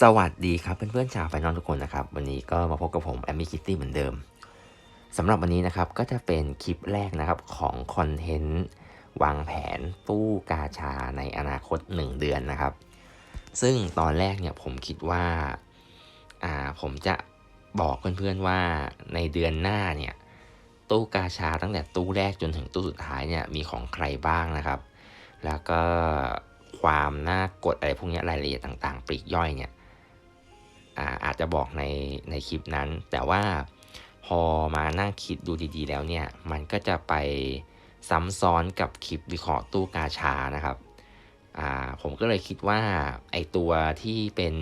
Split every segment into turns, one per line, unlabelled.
สวัสดีครับเพื่อนๆชาวไฟนอลทุกคนนะครับ วันนี้ก็มาพบกับผมแอมมี่คิตตี้เหมือนเดิมสำหรับวันนี้นะครับก็จะเป็นคลิปแรกนะครับของคอนเทนต์วางแผนตู้กาชาในอนาคต 1 เดือนนะครับ ซึ่งตอนแรกเนี่ยผมคิดว่าอ่าผมจะบอกเพื่อนๆว่าในเดือนหน้าเนี่ยตู้กาชาตั้งแต่ตู้แรกจนถึงตู้สุดท้ายเนี่ยมีของใครบ้างนะครับ แล้วก็ความน่ากดอะไรพวกนี้รายละเอียดต่างๆ ปลีกย่อยเนี่ย อาอาจจะบอกในในคลิปนั้น แต่ว่าพอมานั่งคิดดูดีๆ แล้วเนี่ย มันก็จะไปซ้ำซ้อนกับคลิปวิเคราะห์ตู้กาชานะครับผมก็เลยคิดว่าไอตัวที่เป็น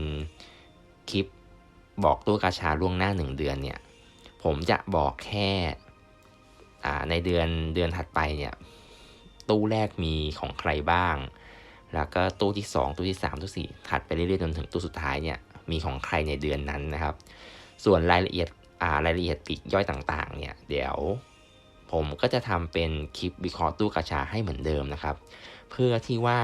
คลิปบอกตู้กาชาล่วงหน้า 1 เดือนเนี่ย ผมจะบอกแค่ในเดือนเดือนถัดไปเนี่ย ตู้แรกมีของใครบ้าง แล้วก็ตู้ที่ 2 ตู้ที่ 3 ตู้ที่4ถัดไปเรื่อยๆจนถึงตู้สุดท้ายเนี่ย มีของใครในเดือนนั้นนะครับ ส่วนรายละเอียดอ่ารายละเอียดปีกย่อยต่างๆ เนี่ย เดี๋ยวผมก็จะทำเป็นคลิปวิเคราะห์ตู้กาชาให้เหมือนเดิมนะครับ เพื่อที่ว่า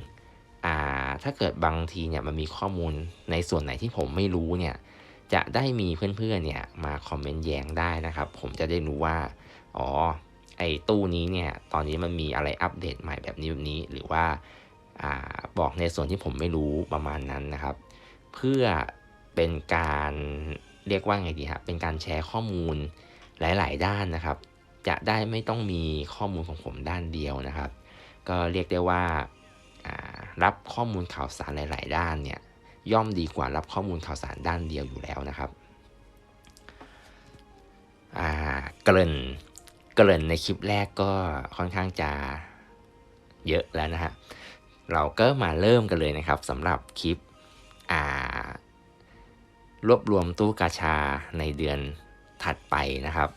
1. อ่าถ้าเกิดบางทีเนี่ยมันมีข้อมูลในส่วนไหนที่ผมไม่รู้เนี่ยจะได้มีเพื่อนๆเนี่ยมาคอมเมนต์แย้งได้นะครับ ผมจะได้รู้ว่า อ๋อ ไอ้ตู้นี้เนี่ยตอนนี้มันมีอะไรอัปเดตใหม่แบบนี้แบบนี้ หรือว่าอ่าบอกในส่วนที่ผมไม่รู้ประมาณนั้นนะครับ เพื่อเป็นการเรียกว่าไงดีครับเป็นการแชร์ข้อมูลหลาย ๆ ด้านนะครับ จะได้ไม่ต้องมีข้อมูลของผมด้านเดียวนะครับ ก็เรียกได้ว่ารับข้อมูลข่าวสารหลาย ๆ ด้านเนี่ยย่อมดีกว่ารับข้อมูลข่าวสารด้านเดียวอยู่แล้วนะครับเกริ่นเกริ่นในคลิปแรกก็ค่อนข้างจะเยอะแล้วนะฮะเราก็มาเริ่มกันเลยนะครับสำหรับคลิป รวบรวมตู้กาชาในเดือนถัดไปนะครับ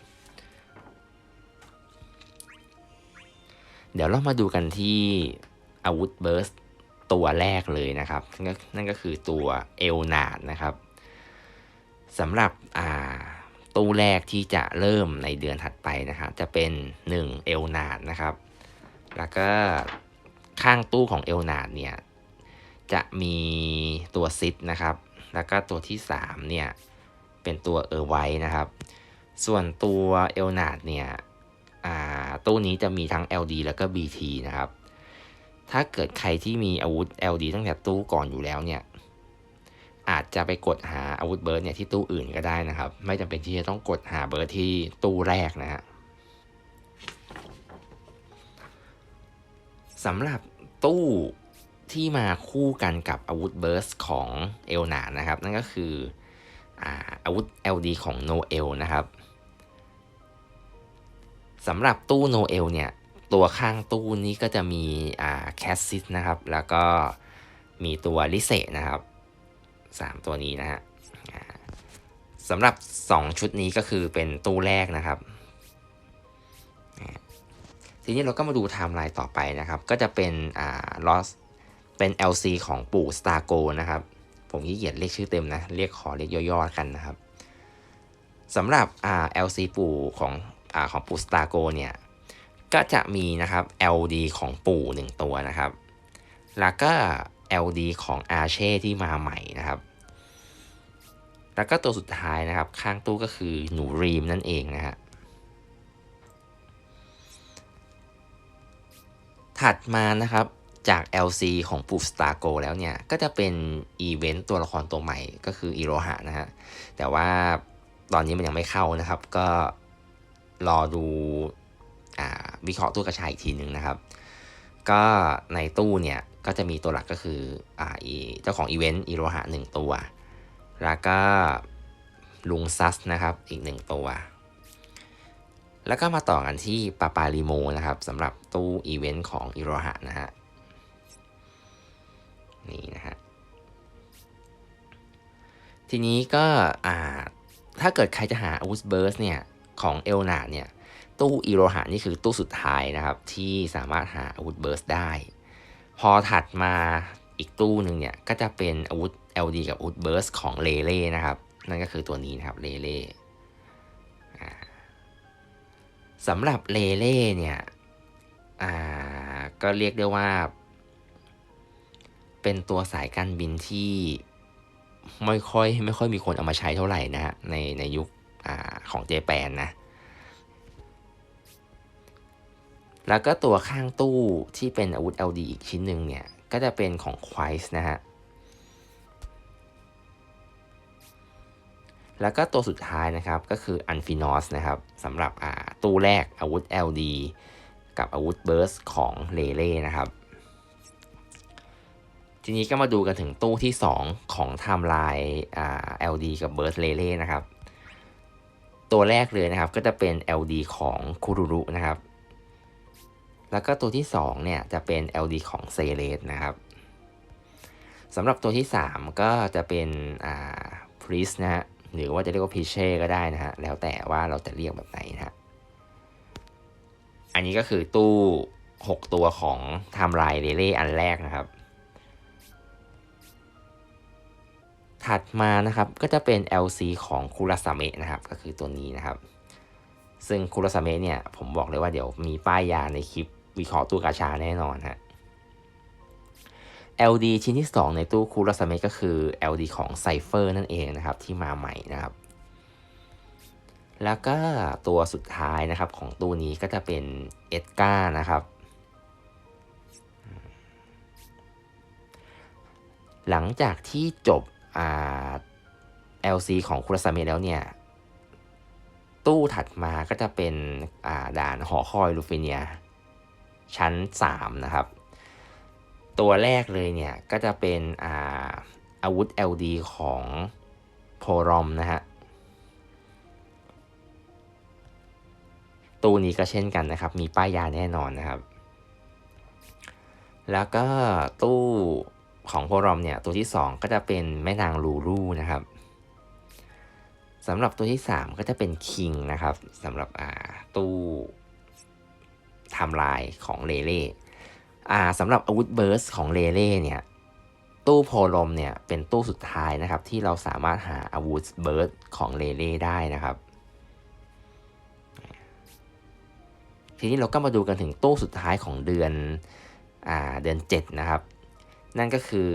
เดี๋ยวเรามาดูกันที่อาวุธเบิร์สตัวแรกเลยนะครับ นั่นก็คือตัวเอลนาดนะครับสำหรับตู้แรกที่จะเริ่มในเดือนถัดไปนะครับจะเป็น 1 เอลนาดนะครับ แล้วก็ข้างตู้ของเอลนาดเนี่ย จะมีตัวซิดนะครับ แล้วก็ตัวที่ 3 เนี่ย เป็นตัวเออร์ไวนะครับ ส่วนตัวเอลนาดเนี่ยตู้นี้จะมีทั้ง LD แล้วก็ BT นะครับ ถ้าเกิดใครที่มีอาวุธ LD ตั้งแต่ตู้ก่อนอยู่แล้วเนี่ย อาจจะไปกดหาอาวุธเบิร์ดเนี่ยที่ตู้อื่นก็ได้นะครับ ไม่จำเป็นที่จะต้องกดหาเบิร์ดที่ตู้แรกนะฮะสำหรับตู้ ที่มาคู่กันกับอาวุธเบิร์สของเอลนานะครับ นั่นก็คืออาวุธ LD ของโนเอลนะครับสำหรับตู้โนเอลเนี่ย ตัวข้างตู้นี้ก็จะมีแคสซิสนะครับ แล้วก็มีตัวลิเซนะครับ 3 ตัวนี้นะฮะสำหรับ 2 ชุดนี้ก็คือเป็นตู้แรกนะครับ ทีนี้เราก็มาดูไทม์ไลน์ต่อไปนะครับ ก็จะเป็นอ่า loss เป็น LC ของปู่ Star Go นะครับ ผมขี้เกียจเรียกชื่อเต็มนะ เรียกขอเรียกย่อๆกันนะครับสำหรับอ่า LC ปู่ของอ่าของปู่ Star Go เนี่ย ก็จะมีนะครับ LD ของปู่1ตัวนะครับ แล้วก็ LD ของ a r c h e ที่มาใหม่นะครับ แล้วก็ตัวสุดท้ายนะครับ ข้างตู้ก็คือหนูรีมนั่นเองนะฮะถัดมานะครับ จาก LC ของปูสตาร์โกแล้วเนี่ย ก็จะเป็นอีเวนต์ตัวละครตัวใหม่ก็คืออิโรหะนะฮะ แต่ว่าตอนนี้มันยังไม่เข้านะครับ ก็รอดูวิเคราะห์ตู้กระชายอีกทีหนึ่งนะครับ ก็ในตู้เนี่ย ก็จะมีตัวหลักก็คืออเจ้าของอีเวนต์อิโรหะหนึ่งตัว แล้วก็ลุงซัสนะครับอีกหนึ่งตัวแล้วก็มาต่อกันที่ปาปาลิโมนะครับสำหรับตู้อีเวนต์ของอิโรหะนะฮะ นี่นะฮะทีนี้ก็อ่าถ้าเกิดใครจะหาอาวุธเบิร์สเนี่ยของเอลนาเนี่ยตู้อีโรหะนี่คือตู้สุดท้ายนะครับ ที่สามารถหาอาวุธเบิร์สได้ พอถัดมาอีกตู้หนึ่งเนี่ยก็จะเป็นอาวุธ LD กับอาวุธเบิร์สของเลเล่นะครับ นั่นก็คือตัวนี้นะครับเลเล่สำหรับเลเล่เนี่ยก็เรียกได้ว่า เป็นตัวสายการบินที่ไม่ค่อยไม่ค่อยมีคนเอามาใช้เท่าไหร่นะฮะในในยุคอของเจแปนนะ แล้วก็ตัวข้างตู้ที่เป็นอาวุธ LD อีกชิ้นหนึ่งเนี่ย ก็จะเป็นของ q u i s นะฮะ แล้วก็ตัวสุดท้ายนะครับก็คือ u n f i n o s นะครับสำหรับตู้แรกอาวุธ LD กับอาวุธ Burst ของเลเล่นะครับ ทีนี้ก็มาดูกันถึงตู้ที่ 2 ของไทม์ไลน์อ่า LD กับ Burst เลเล่นะครับ ตัวแรกเลยนะครับก็จะเป็น LD ของคูรุรุนะครับ แล้วก็ตัวที่ 2 เนี่ยจะเป็น LD ของเซเลสนะครับสำหรับตัวที่ 3 ก็จะเป็นอ่าพริสนะฮะหรือว่าจะเรียกว่าพิเช่ก็ได้นะฮะแล้วแต่ว่าเราจะเรียกแบบไหนนะฮะอันนี้ก็คือตู้ 6 ตัวของไทม์ไลน์เรเล่อันแรกนะครับ ถัดมานะครับก็จะเป็น LC ของคูราซาเมะนะครับก็คือตัวนี้นะครับ ซึ่งคูราซาเมะเนี่ยผมบอกเลยว่าเดี๋ยวมีป้ายยาในคลิปวิเคราะห์ตู้กาชาแน่นอนฮะ LD ชิ้นที่ 2 ในตู้คูราสเมก็คือ LD ของไซเฟอร์นั่นเองนะครับที่มาใหม่นะครับ แล้วก็ตัวสุดท้ายนะครับของตู้นี้ก็จะเป็นเอ็ดการ์นะครับ หลังจากที่จบ LC ของคูราสเมแล้วเนี่ย ตู้ถัดมาก็จะเป็นด่านหอคอยลูฟิเนีย ชั้น 3 นะครับ ตัวแรกเลยเนี่ย ก็จะเป็นอาอาวุธ LD ของโพรอมนะฮะตู้นี้ก็เช่นกันนะครับ มีป้ายยาแน่นอนนะครับ แล้วก็ตู้ ของโพรอมเนี่ยตัวที่ 2 ก็จะเป็นแม่นางลูรูนะครับสำหรับตัวที่ 3 ก็จะเป็นคิงนะครับสำหรับตู้ทำลายของเลเล่อ่าสำหรับอาวุธเบิร์สของเลเล่เนี่ยตู้โพลมเนี่ยเป็นตู้สุดท้ายนะครับ ที่เราสามารถหาอาวุธเบิร์สของเลเล่ได้นะครับ ทีนี้เราก็มาดูกันถึงตู้สุดท้ายของเดือนอ่าเดือน 7 นะครับ นั่นก็คือ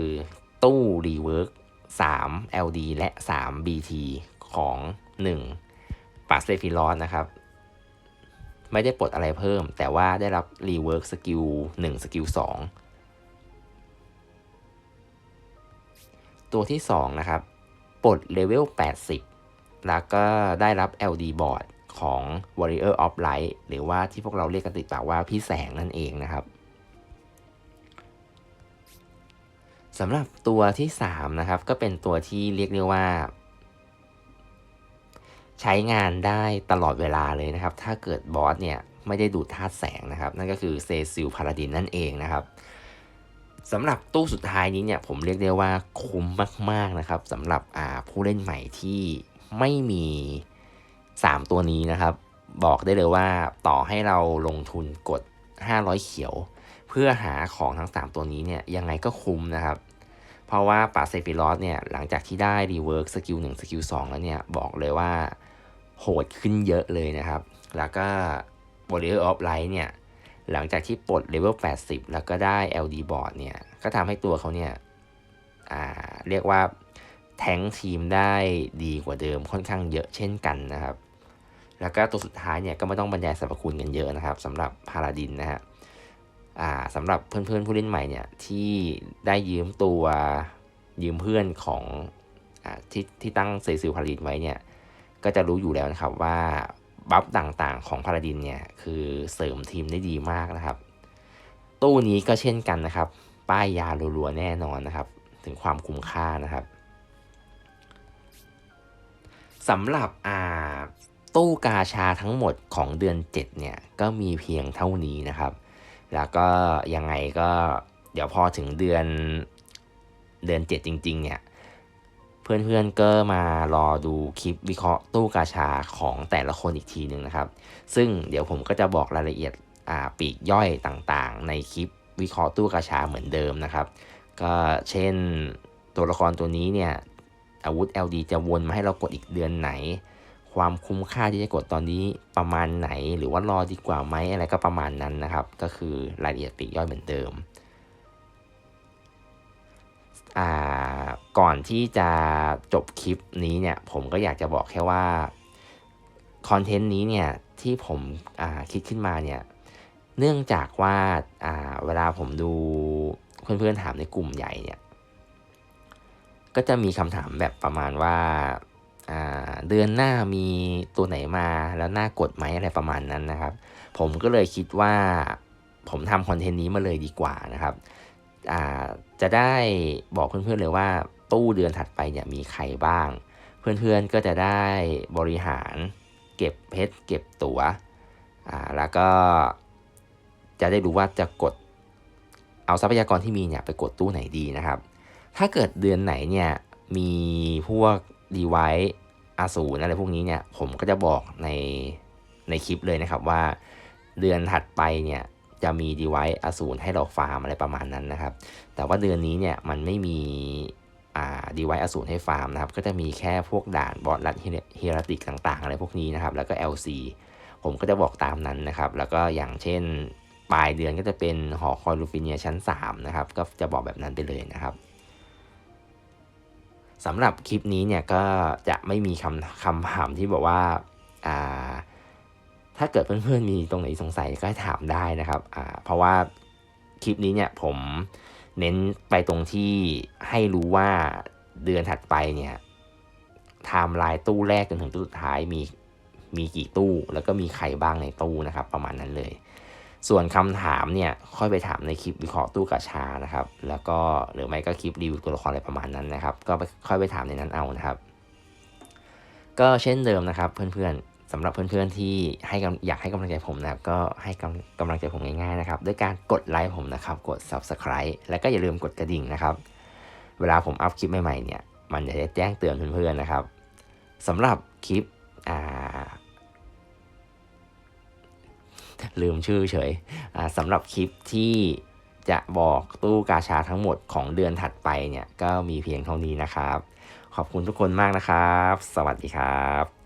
ตู้รีเวิร์ก3 LD และ 3 BT ของ 1 ปาสเตฟิลอสนะครับ ไม่ได้ปลดอะไรเพิ่ม แต่ว่าได้รับรีเวิร์กสกิล1สกิล2ตัวที่ 2 นะครับ ปลดเลเวล 80 แล้วก็ได้รับ LD บอร์ดของ Warrior of Light หรือว่าที่พวกเราเรียกกันติดปากว่าพี่แสงนั่นเองนะครับ สำหรับตัวที่3นะครับก็เป็นตัวที่เรียกได้ว่า ใช้งานได้ตลอดเวลาเลยนะครับ ถ้าเกิดบอสเนี่ยไม่ได้ดูดธาตุแสงนะครับ นั่นก็คือเซซิลพาราดินนั่นเองนะครับสำหรับตู้สุดท้ายนี้เนี่ยผมเรียกได้ว่าคุ้มมากๆนะครับสำหรับผู้เล่นใหม่ที่ไม่มี 3 ตัวนี้นะครับ บอกได้เลยว่าต่อให้เราลงทุนกด 500 เขียว เพื่อหาของทั้ง 3 ตัวนี้เนี่ยยังไงก็คุ้มนะครับ เพราะว่าปาเซฟิลอสเนี่ยหลังจากที่ได้รีเวิร์กสกิล1สกิล2แล้วเนี่ยบอกเลยว่าโหดขึ้นเยอะเลยนะครับ แล้วก็ Warrior of Light เนี่ยหลังจากที่ปลดเลเวล80 แล้วก็ได้ LD board เนี่ยก็ทำให้ตัวเขาเนี่ยเรียกว่าแทงทีมได้ดีกว่าเดิมค่อนข้างเยอะเช่นกันนะครับ แล้วก็ตัวสุดท้ายเนี่ยก็ไม่ต้องบรรยายสรรพคุณกันเยอะนะครับสำหรับพาราดินนะฮะ สำหรับเพื่อนๆผู้เล่นใหม่เนี่ยที่ได้ยืมตัวยืมเพื่อนของอที่ที่ตั้งเซซิลพาราดินไว้เนี่ยก็จะรู้อยู่แล้วนะครับว่าบัฟต่างๆของพาราดินเนี่ยคือเสริมทีมได้ดีมากนะครับ ตู้นี้ก็เช่นกันนะครับ ป้ายยารัวๆแน่นอนนะครับ ถึงความคุ้มค่านะครับสำหรับอ่าตู้กาชาทั้งหมดของเดือน 7 เนี่ยก็มีเพียงเท่านี้นะครับ แล้วก็ยังไงก็เดี๋ยวพอถึงเดือนเดือน7จริง ๆ เนี่ย เพื่อนๆก็มารอดูคลิปวิเคราะห์ตู้กาชาของแต่ละคนอีกทีหนึ่งนะครับ ซึ่งเดี๋ยวผมก็จะบอกรายละเอียดปีกย่อยต่างๆ ในคลิปวิเคราะห์ตู้กาชาเหมือนเดิมนะครับ ก็เช่นตัวละครตัวนี้เนี่ยอาวุธ LD จะวนมาให้เรากดอีกเดือนไหน ความคุ้มค่าที่จะกดตอนนี้ประมาณไหน หรือว่ารอดีกว่าไหมอะไรก็ประมาณนั้นนะครับ ก็คือรายละเอียดปีกย่อยเหมือนเดิมก่อนที่จะจบคลิปนี้เนี่ยผมก็อยากจะบอกแค่ว่าคอนเทนต์นี้เนี่ยที่ผมคิดขึ้นมาเนี่ยเนื่องจากว่าเวลาผมดูเพื่อนๆถามในกลุ่มใหญ่เนี่ยก็จะมีคำถามแบบประมาณว่า เดือนหน้ามีตัวไหนมาแล้วน่ากดไหมอะไรประมาณนั้นนะครับ ผมก็เลยคิดว่าผมทำคอนเทนต์นี้มาเลยดีกว่านะครับจะได้บอกเพื่อนๆเลยว่าตู้เดือนถัดไปเนี่ยมีใครบ้าง เพื่อนๆก็จะได้บริหารเก็บเพชรเก็บตัว๋วแล้วก็จะได้รู้ว่าจะกดเอาทรัพยากรที่มีเนี่ยไปกดตู้ไหนดีนะครับ ถ้าเกิดเดือนไหนเนี่ยมีพวก ดีไวซ์อาสูรอะไรพวกนี้เนี่ย ผมก็จะบอกในในคลิปเลยนะครับว่า เดือนถัดไปเนี่ยจะมีดีไวซ์อสูรให้เราฟาร์มอะไรประมาณนั้นนะครับ แต่ว่าเดือนนี้เนี่ยมันไม่มีอ่าดีไวซ์อสูรให้ฟาร์มนะครับ ก็จะมีแค่พวกด่านบอสลัดเฮราติกต่างๆ อะไรพวกนี้นะครับ แล้วก็ LC ผมก็จะบอกตามนั้นนะครับ แล้วก็อย่างเช่น ปลายเดือนก็จะเป็นหอคอยลูฟิเนียชั้น 3 นะครับ ก็จะบอกแบบนั้นไปเลยนะครับ สำหรับคลิปนี้เนี่ยก็จะไม่มีคำคำถามที่บอกว่าอ่าถ้าเกิดเพื่อนๆมีตรงไหนสงสัยก็ถามได้นะครับอ่าเพราะว่าคลิปนี้เนี่ยผมเน้นไปตรงที่ให้รู้ว่าเดือนถัดไปเนี่ยไทม์ไลน์ตู้แรกจนถึงตู้สุดท้ายมีมีกี่ตู้ แล้วก็มีใครบ้างในตู้นะครับ ประมาณนั้นเลย ส่วนคำถามเนี่ยค่อยไปถามในคลิปวิเคราะห์ตู้กระชานะครับ แล้วก็หรือไม่ก็คลิปรีวิวตัวละครอะไรประมาณนั้นนะครับ ก็ค่อยไปถามในนั้นเอานะครับ ก็เช่นเดิมนะครับเพื่อนๆสำหรับเพื่อนๆที่ให้อยากให้กำลังใจผมนะครับก็ให้กำกำลังใจผมง่ายๆนะครับ ด้วยการกดไลค์ผมนะครับ กด subscribe แล้วก็อย่าลืมกดกระดิ่งนะครับ เวลาผมอัพคลิปใหม่ๆเนี่ย มันจะได้แจ้งเตือนเพื่อนๆนะครับสำหรับคลิปอ่า ลืมชื่อเฉยสำหรับคลิปที่จะบอกตู้กาชาทั้งหมดของเดือนถัดไปเนี่ยก็มีเพียงเท่านี้นะครับ ขอบคุณทุกคนมากนะครับ สวัสดีครับ